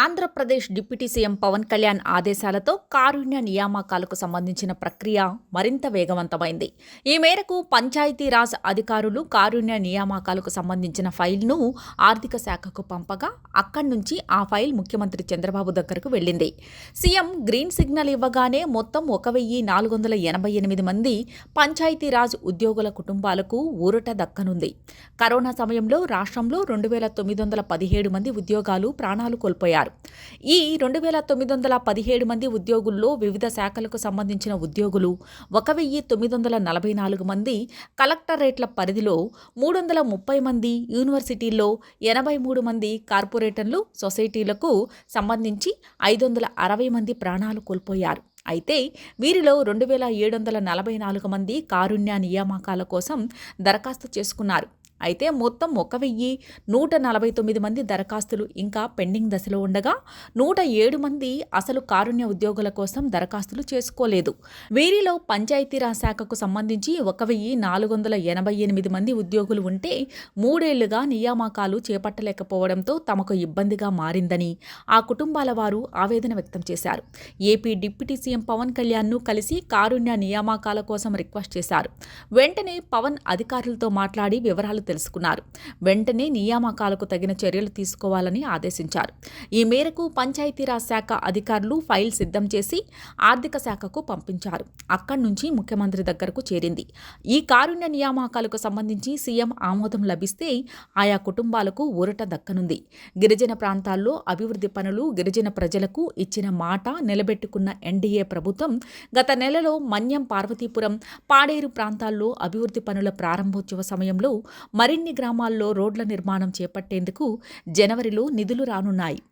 Andhra Pradesh deputy CM Pawan Kalyan ఆదేశాలతో కారుణ్య నియామకాలకు సంబంధించిన ప్రక్రియ మరింత వేగవంతమైంది. ఈ మేరకు పంచాయతీరాజ్ అధికారులు కారుణ్య నియామకాలకు సంబంధించిన ఫైల్ను ఆర్థిక శాఖకు పంపగా అక్కడి నుంచి ఆ ఫైల్ ముఖ్యమంత్రి చంద్రబాబు దగ్గరకు వెళ్ళింది. సీఎం గ్రీన్ సిగ్నల్ ఇవ్వగానే మొత్తం ఒక వెయ్యి నాలుగు వందల ఎనభై ఎనిమిది మంది పంచాయతీరాజ్ ఉద్యోగుల కుటుంబాలకు ఊరట దక్కనుంది. కరోనా సమయంలో రాష్ట్రంలో రెండు వేల తొమ్మిది వందల పదిహేడు మంది ఉద్యోగాలు ప్రాణాలు కోల్పోయారు ఈ రెండు వేల తొమ్మిది వందల పదిహేడు మంది ఉద్యోగుల్లో వివిధ శాఖలకు సంబంధించిన ఉద్యోగులు ఒక వెయ్యి తొమ్మిది వందల నలభై నాలుగు మంది కలెక్టరేట్ల పరిధిలో మూడు వందల ముప్పై మంది యూనివర్సిటీల్లో ఎనభై మూడు మంది కార్పొరేటర్లు సొసైటీలకు సంబంధించి ఐదు వందల అరవై మంది ప్రాణాలు కోల్పోయారు. అయితే వీరిలో రెండు వేల ఏడు వందల నలభై నాలుగు మంది కారుణ్య నియామకాల కోసం దరఖాస్తు చేసుకున్నారు. అయితే మొత్తం ఒక వెయ్యి నూట నలభై తొమ్మిది మంది దరఖాస్తులు ఇంకా పెండింగ్ దశలో ఉండగా నూట ఏడు మంది అసలు కారుణ్య ఉద్యోగుల కోసం దరఖాస్తులు చేసుకోలేదు. వీరిలో పంచాయతీరాజ్ శాఖకు సంబంధించి ఒక వెయ్యి నాలుగు వందల ఎనభై ఎనిమిది మంది ఉద్యోగులు ఉంటే మూడేళ్ళుగా నియామకాలు చేపట్టలేకపోవడంతో తమకు ఇబ్బందిగా మారిందని ఆ కుటుంబాల వారు ఆవేదన వ్యక్తం చేశారు. ఏపీ డిప్యూటీ సీఎం పవన్ కళ్యాణ్ను కలిసి కారుణ్య నియామకాల కోసం రిక్వెస్ట్ చేశారు. వెంటనే పవన్ అధికారులతో మాట్లాడి వివరాలు తెలుసుకున్నారు. వెంటనే నియామకాలకు తగిన చర్యలు తీసుకోవాలని ఆదేశించారు. ఈ మేరకు పంచాయతీరాజ్ శాఖ అధికారులు ఫైల్ సిద్ధం చేసి ఆర్థిక శాఖకు పంపించారు. అక్కడి నుంచి ముఖ్యమంత్రి దగ్గరకు చేరింది. ఈ కారుణ్య నియామకాలకు సంబంధించి సీఎం ఆమోదం లభిస్తే ఆయా కుటుంబాలకు ఊరట దక్కనుంది. గిరిజన ప్రాంతాల్లో అభివృద్ధి పనులు గిరిజన ప్రజలకు ఇచ్చిన మాట నిలబెట్టుకున్న ఎన్డీఏ ప్రభుత్వం గత నెలలో మన్యం పార్వతీపురం పాడేరు ప్రాంతాల్లో అభివృద్ధి పనుల ప్రారంభోత్సవ సమయంలో మరిన్ని గ్రామాల్లో రోడ్ల నిర్మాణం చేపట్టేందుకు జనవరిలో నిధులు రానున్నాయి.